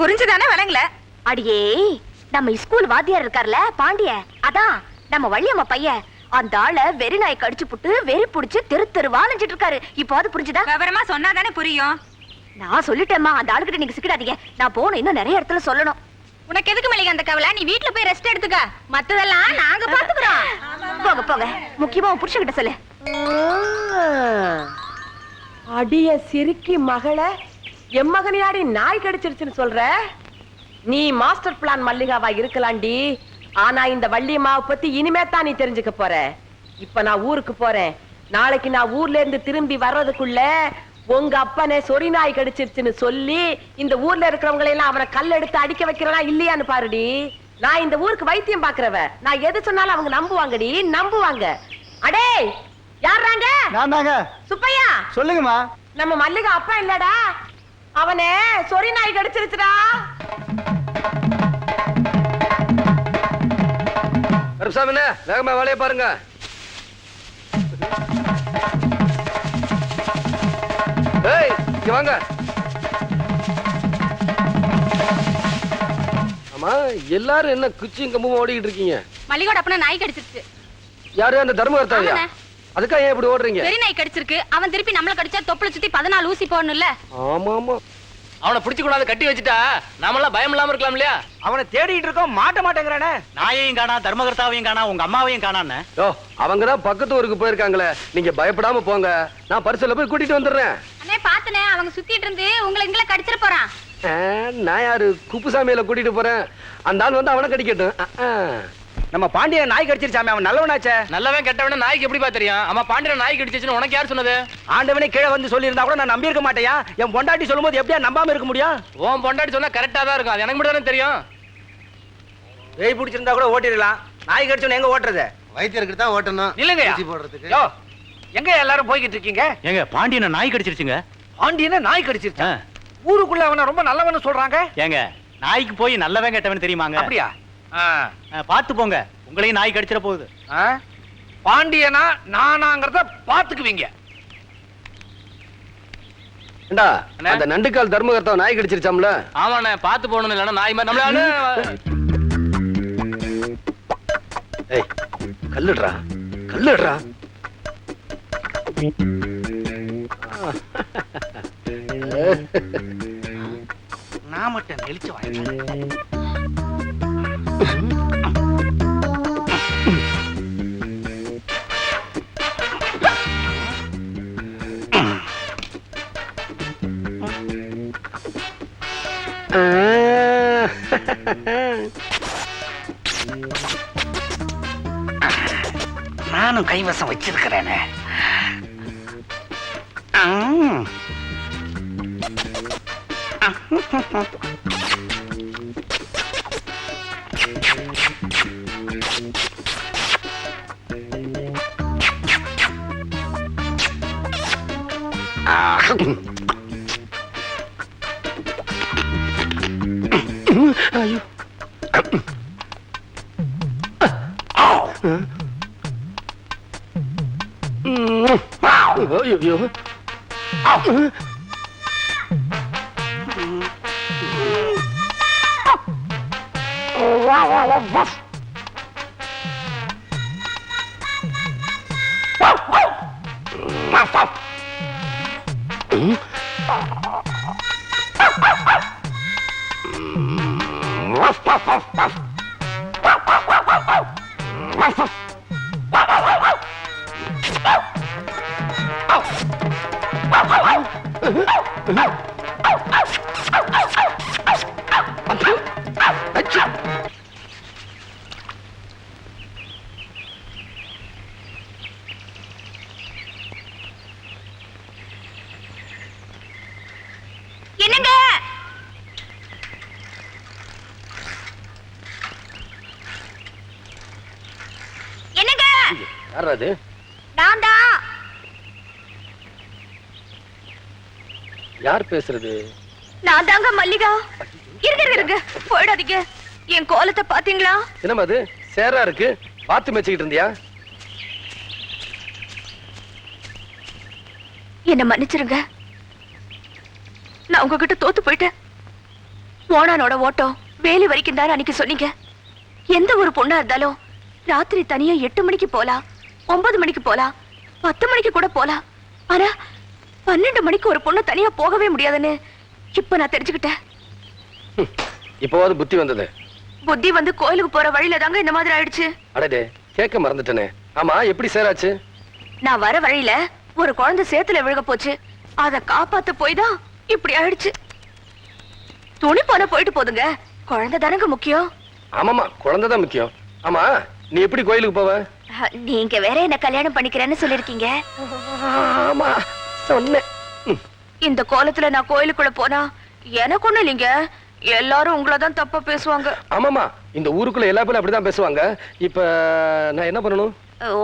புரிஞ்சுதானே விளங்கல? அடியே நம்ம ஸ்கூல் வாத்தியார் இருக்கார்ல பாண்டிய அதான் நம்ம வள்ளியம்மா பையன். அந்த ஆளை வெறி நாய் கடிச்சு புட்டு வெறி புடிச்சு தெரு தெரு வாழஞ்சிட்டு இருக்காரு. இப்போது புரிஞ்சுதா? விவரமா சொன்னாதானே புரியும்? நான் சொல்லிட்டேம்மா அந்த ஆளுகிட்ட நீங்க சிக்கிடாதீங்க. நான் போகணும் இன்னும் நிறைய இடத்துல சொல்லணும். உனக்கு எதுக்கு மல்லிகை அந்த கவலை? நீ வீட்ல போய் ரெஸ்ட் எடுத்துக்க. மத்ததெல்லாம் நாங்க பாத்துக்கிறோம். போங்க போங்க. முக்கியமா உன் புருஷன்கிட்ட சொல்லு. அடிய சிரிக்கி மகள என் மகனையாடி நாய் கடிச்சிருச்சுன்னு சொல்ற? நீ மாஸ்டர் பிளான் மல்லிகாவா இருக்கலாம்டி ஆனா இந்த வள்ளியம்மாவை பத்தி இனிமே தான் நீ தெரிஞ்சுக்க போற. இப்ப நான் ஊருக்கு போறேன். நாளைக்கு நான் ஊர்ல இருந்து திரும்பி வர்றதுக்குள்ள உங்க அப்பனே சொறி நாய் கடிச்சிருச்சுன்னு சொல்லி இந்த ஊர்ல இருக்கிறவங்களை எல்லாம் அவனை கல் எடுத்து அடிக்க வைக்கிறானா இல்லையான்னு பாருடி. நான் இந்த ஊருக்கு வைத்தியம் பாக்குறவ நான் எது சொன்னாலும் அவங்க நம்புவாங்கடி. நம்புவாங்க. அடே யாராங்க சுப்பையா? சொல்லுங்கம்மா. நம்ம மல்லிகா அப்பா இல்லடா. அவனே சொறி நாய் கடிச்சிருச்சுடா. கருப்சாமிண்ணே வேகமா வேலையை பாருங்க. ஏய் இங்க வாங்க. ஆமா எல்லாரும் என்ன குச்சியும் கம்பும் ஓடிக்கிட்டு இருக்கீங்க? மல்லிகோட அப்பனா நாய் கடிச்சிருச்சு. யாரு? அந்த தர்மகர்த்தாவியா. அதுக்கா ஏன் இப்படி ஓடுறீங்க? வெறி நாய் கடிச்சிருக்கு. அவன் திருப்பி நம்மள கடிச்சா தொப்புல சுத்தி பதினாலு ஊசி போடணும்ல. ஆமா ஆமா அவனை பிடிச்சு கொண்டாந்து கட்டி வச்சுட்டா. நாமெல்லாம் பயம் இல்லாம இருக்கலாம் இல்லையா? அவனை தேடிட்டு இருக்கோம் மாட்ட மாட்டேங்கிறானே. நாயையும் காணா தர்மகர்த்தாவையும் காணா உங்க அம்மாவையும் காணான்னு. யோ அவங்க தான் பக்கத்து ஊருக்கு போயிருக்காங்களே. நீங்க பயப்படாம போங்க. நான் பரிசல போய் கூட்டிட்டு வந்துடுறேன். அண்ணே பாத்துனே அவங்க சுத்திட்டு இருந்து உங்களை எங்களை கடிச்சிட போறான். நான் யாரு? குப்புசாமியில கூட்டிட்டு போறேன். அந்த ஆள் வந்து அவனை கடிக்கட்டும். நம்ம பாண்டிய நாய் கடிச்சிருச்சாமே அவன் நல்லவனாச்சே. நல்லவன் கெட்டவன நாய்க்கு எப்படிப்பா தெரியும்? அம்மா பாண்டியன் நாய் கடிச்சிச்சுன்னு உனக்கு யார் சொன்னது? ஆண்டவனே கீழே வந்து சொல்லியிருந்தா கூட நான் நம்பியிருக்க மாட்டேயா? என் பொண்டாட்டி சொல்லும்போது எப்படியா நம்பாம இருக்க முடியும்? உன் பொண்டாட்டி சொன்னா கரெக்டா தான் இருக்கும். அது எனக்கு மட்டும் தானே தெரியும். வெய் பிடிச்சிருந்தா கூட ஓட்டிடலாம் நாய் கடிச்சவன எங்க ஓட்டுறது? வைத்தியருக்கு தான் ஓட்டணும். இல்லைங்கய்யா. ஊசி போடுறதுக்கு. யோ எங்க எல்லாரும் போய்கிட்டு இருக்கீங்க? எங்க பாண்டியனை நாய் கடிச்சிருச்சுங்க. பாண்டியனை நாய் கடிச்சிருச்சா? ஊருக்குள்ள அவன ரொம்ப நல்லவன்னு சொல்றாங்க? ஏங்க நாய்க்கு போய் நல்லவன் கெட்டவன் தெரியுமாங்க? அப்படியா? பாத்து போங்க. உங்களையும் நாய் கடிச்சிட போகுது? பாண்டியனா நானாங்கிறத பாத்துக்குவீங்க. அந்த நண்டுக்கால் தர்மகர்த்தா நாய் கடிச்சிருச்சாம்ல? ஆமாண்ணே பாத்து போகணும் இல்லைன்னா நாய் மாதிரி நம்மளால ஏய் கல்லுடுறா கல்லுடுறா. நான் மட்டும் நெளிச்சு வாங்க நானும் கைவசம் வச்சிருக்கிறேனே ம். ஐயோ என்னங்க யாரா அது நான் தான் யார் பேசுறது? நான் தாங்க மல்லிகா இருங்க இருங்க, போயிடாதீங்க. என் கோலத்தை பாத்தீங்களா என்னம்மா அது? சேரா இருக்கு. பார்த்து மெச்சுக்கிட்டு இருந்தியா? என்ன மன்னிச்சிருங்க. நான் உங்ககிட்ட தோத்து போயிட்டேன். ஓனானோட ஓட்டம் வேலி வரைக்கும் தான் அன்னைக்கு சொன்னீங்க. எந்த ஒரு பொண்ணா இருந்தாலும் ராத்திரி தனியா எட்டு மணிக்கு போலாம் ஒன்பது மணிக்கு போலாம் பத்து மணிக்கு கூட போலாம் ஆனா பன்னெண்டு மணிக்கு ஒரு பொண்ணு தனியா போகவே முடியாதுன்னு இப்ப நான் தெரிஞ்சுக்கிட்டேன். இப்போவாது புத்தி வந்தது. புத்தி வந்து கோயிலுக்கு போற வழியில தாங்க இந்த மாதிரி ஆயிடுச்சு. அடடே கேட்க மறந்துட்டேனே. ஆமா எப்படி சேராச்சு? நான் வர வழியில ஒரு குழந்தை சேத்துல விழுக போச்சு. அத காப்பாத்த போய் தான் இப்படி ஆயிடுச்சு. துணி போன போயிட்டு போதுங்க. குழந்தை தானங்க முக்கியம். ஆமாமா குழந்தைதான் முக்கியம். ஆமா நீ எப்படி கோயிலுக்கு போவ? நீங்க வேற என்ன கல்யாணம் பண்ணிக்கிறேன்னு சொல்லிருக்கீங்க? ஆமா சொன்னேன். இந்த கோலத்துல நான் கோயிலுக்குள்ள போனா எனக்கு ஒண்ணு இல்லைங்க. எல்லாரும் உங்களை தான் தப்பா பேசுவாங்க. ஆமாமா இந்த ஊருக்குள்ள எல்லா பேரும் அப்படிதான் பேசுவாங்க. இப்ப நான் என்ன பண்ணணும்?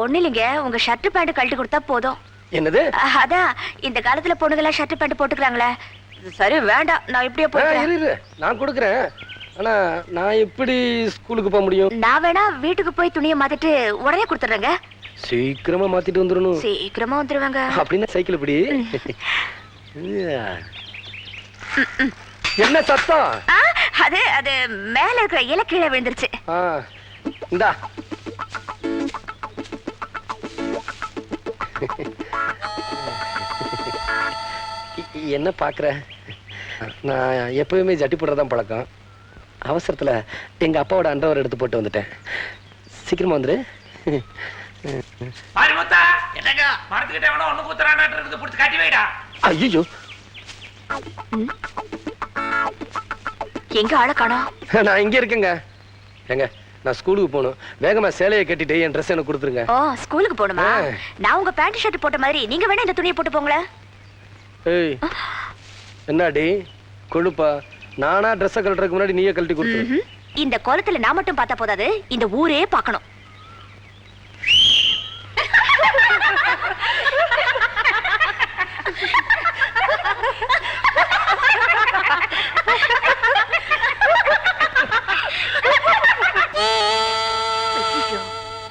ஒண்ணு இல்லைங்க. உங்க ஷர்ட் பேண்ட் கழட்டி கொடுத்தா போதும். என்னது? அதான் இந்த காலத்துல பொண்ணுங்களா ஷர்ட் பேண்ட் போட்டுக்கிறாங்களே. சரி வேண்டாம். நான் இப்படியே இரு. நான் கொடுக்குறேன். ஆனா நான் எப்படி ஸ்கூலுக்கு போக முடியும்? நான் வேணா வீட்டுக்கு போய் துணியை மாத்திட்டு உடனே கொடுத்துட்றேங்க. சீக்கிரமா மாத்திட்டு வந்துடணும். சீக்கிரமா வந்துருவாங்க. அப்படின்னா சைக்கிள் இப்படி என்ன சத்தம்? அது அது மேல இருக்கிற இலை கீழே விழுந்துருச்சு. இந்தா. என்ன பாக்குற நான் எப்பவுமே ஜட்டி போடுறதான் பழக்கம். அவசரத்துல எங்க அப்பாவோட அண்டவர் எடுத்து போட்டு வந்துட்டேன். சீக்கிரமா வந்துரு. என்னங்க? மரத்துக்கிட்ட வேணா ஒண்ணு குத்துறானாட்டு இருக்குது புடிச்சு காட்டி வைடா. ஐயோ எங்க ஆள காணோம்? நான் இங்க இருக்கேங்க. ஏங்க நான் ஸ்கூலுக்கு போகணும். வேகமா சேலையை கட்டிட்டு என் ட்ரெஸ் எனக்கு கொடுத்துருங்க. ஓ ஸ்கூலுக்கு போகணுமா. நான் உங்க பேண்ட் ஷர்ட் போட்ட மாதிரி நீங்க வேணா இந்த துணியை போட்டு போங்களேன். ஏய் என்னடி? கொழுப்பா? நானா ட்ரெஸ் கழட்டுறதுக்கு முன்னாடி நீயே கழட்டி கொடுத்துரு. இந்த கோலத்துல நான் மட்டும் பார்த்தா போதாது இந்த ஊரே பார்க்கணும்.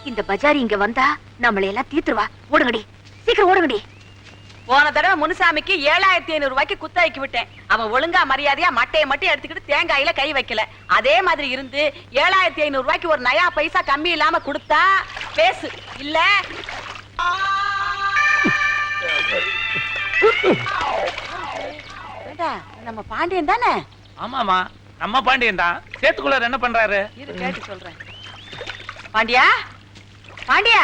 இந்த பஜாரி இங்க வந்தா நம்மளை எல்லாம் தீத்துருவா. ஓடுங்கடி. சீக்கிரம் ஓடுங்கடி. போன தடவை முனுசாமிக்கு ஏழாயிரத்தி ஐநூறு ரூபாய்க்கு குத்தாக்கி விட்டேன். அவன் ஒழுங்கா மரியாதையா மட்டையை மட்டும் எடுத்துக்கிட்டு தேங்காயில கை வைக்கல. அதே மாதிரி இருந்து ஏழாயிரத்தி ஐநூறு ரூபாய்க்கு ஒரு நயா பைசா கம்மி இல்லாம கொடுத்தா பேசு. இல்ல? நம்ம பாண்டியன் தானே? ஆமாமா நம்ம பாண்டியன் தான். சேத்துக்குள்ளார் என்ன பண்றாரு? கேட்டு சொல்றேன். பாண்டியா? பாண்டியா?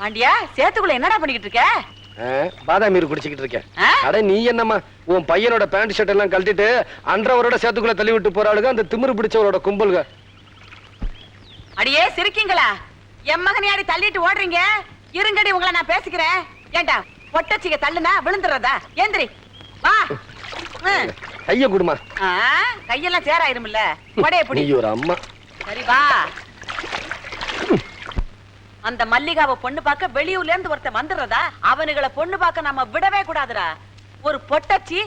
பாண்டியா சேத்துக்குள்ள என்னடா பண்ணிக்கிட்டு இருக்க? பாதாம் நீர் குடிச்சிக்கிட்டு இருக்கேன்? அட நீ என்னம்மா உன் பையனோட பேண்ட் ஷர்ட் எல்லாம் கழட்டிட்டு அன்றவரோட சேர்த்துக்குள்ள தள்ளி விட்டு போறாளுங்க அந்த திமிரு பிடிச்சவரோட கும்பலுங்க அடியே சிரிக்கீங்களா என் மகனையாடி தள்ளிட்டு ஓடுறீங்க? இருங்கடி உங்களை நான் பேசிக்கிறேன். ஏண்டா பொட்டச்சிக்க தள்ளுனா விழுந்துறதா ஏந்திரி வா. கைய குடுமா. கையெல்லாம் சேராயிரும்ல. கொடைய பிடி. ஒரு அம்மா. சரி வா. அந்த மல்லிகாவை பொண்ணு பார்க்க வெளியூர்ல இருந்து ஒருத்தன் வந்துடுறதா? அவனுகளை பொண்ணு பார்க்க நம்ம விடவே கூடாதுடா. ஒரு பொட்டச்சி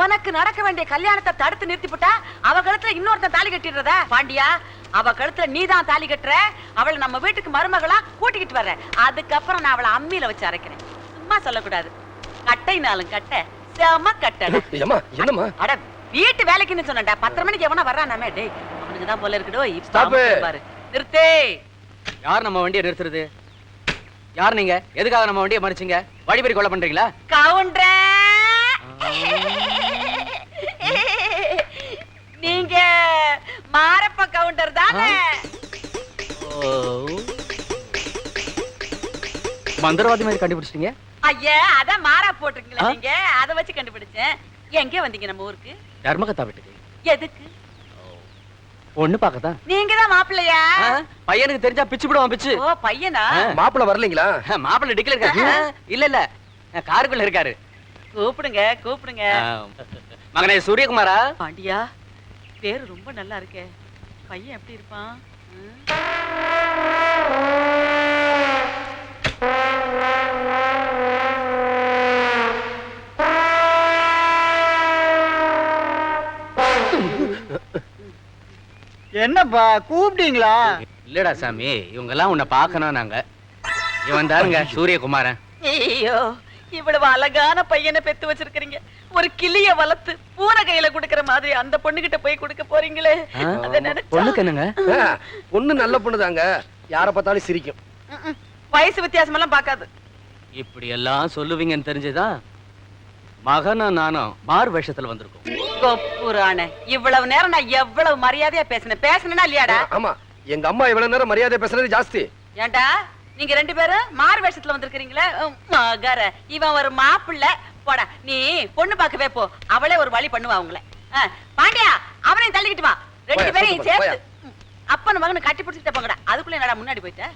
உனக்கு நடக்க வேண்டிய கல்யாணத்தை தடுத்து நிறுத்திப்புட்டா அவ கழுத்துல இன்னொருத்தன் தாலி கட்டிடுறதா? பாண்டியா அவ கழுத்துல நீதான் தாலி கட்டுற. அவளை நம்ம வீட்டுக்கு மருமகளா கூட்டிக்கிட்டு வர்ற. அதுக்கப்புறம் நான் அவளை அம்மியில வச்சு அரைக்கிறேன். சும்மா சொல்லக்கூடாது. கட்டை செம கட்டை. ஏம்மா என்னம்மா? அட வீட்டு வேலைக்குன்னு சொன்னேன்டா. பத்தரை மணிக்கு எவனா வர்றானாமே டேய் அவனுக்கு தான் போல இருக்குடோ இப்ப பாரு. நிறுத்தே. யார் நம்ம வண்டியை நிறுத்துறது? யார் நீங்க? எதுக்காக நம்ம வண்டியை மறிச்சீங்க? வழிபறி கொலை பண்றீங்களா? கவுண்டர! நீங்க மாரப்ப கவுண்டர் தானே? மந்திரவாதி மாதிரி கண்டுபிடிச்சிட்டீங்க? ஐயா அதான் மாறா போட்டிருக்கீங்களா? நீங்க. அத வச்சு கண்டுபிடிச்சேன். எங்க வந்தீங்க நம்ம ஊருக்கு? தர்மகத்தா வீட்டுக்கு. எதுக்கு? ஒண்ணு பார்க்கத்தான். நீங்க தான் மாப்பிள்ளையா பையனுக்கு தெரிஞ்சா பிச்சு விடுவான் பிச்சு. ஓ பையனா. மாப்பிள்ள வரலீங்களா? மாப்பிள்ளை டிக்கல இருக்காரு. இல்ல இல்ல. காருக்குள்ள இருக்காரு. கூப்பிடுங்க கூப்பிடுங்க. மகனே சூரியகுமாரா? பாண்டியா பேரு ரொம்ப நல்லா இருக்கே. பையன் எப்படி இருப்பான்? என்னப்பா கூப்பிட்டீங்களா? இல்லடா சாமி இவங்க எல்லாம் உன்னை பார்க்கணும் நாங்க இவன் தாருங்க சூரியகுமாரன். ஐயோ இவ்வளவு அழகான பையனை பெத்து வச்சிருக்கீங்க ஒரு கிளிய வளர்த்து பூனை கையில குடுக்கற மாதிரி அந்த பொண்ணுகிட்ட போய் கொடுக்க போறீங்களே. ஆ, அத நினைச்சா பொண்ணுக்கு என்னங்க? பொண்ணு நல்ல பொண்ணு தாங்க யாரை பார்த்தாலும் சிரிக்கும். வயசு வித்தியாசம் எல்லாம் பார்க்காது. இப்படி எல்லாம் சொல்லுவீங்கன்னு தெரிஞ்சுதான் மகனும் நானும் மாறு வேஷத்துல வந்திருக்கோம். கொப்புரானே இவ்வளவு நேரம் நான் எவ்வளவு மரியாதையா பேசினேன். பேசினா இல்லையாடா? ஆமா. எங்க அம்மா இவ்வளவு நேரம் மரியாதை பேசுறது ஜாஸ்தி. ஏன்டா நீங்க ரெண்டு பேரும் மாறு வேஷத்துல வந்திருக்கீங்களே உம், மகர இவன் ஒரு மாப்பிள்ளை. போடா நீ பொண்ணு பார்க்கவே போ. அவளே ஒரு வழி பண்ணுவா அவங்கள பாண்டியா அவனையும் தள்ளிக்கிட்டு வா. ரெண்டு பேரையும் சேர்த்து அப்பன் மகனை கட்டி பிடிச்சிட்டு போங்கடா. அதுக்குள்ள என்னடா முன்னாடி போயிட்ட?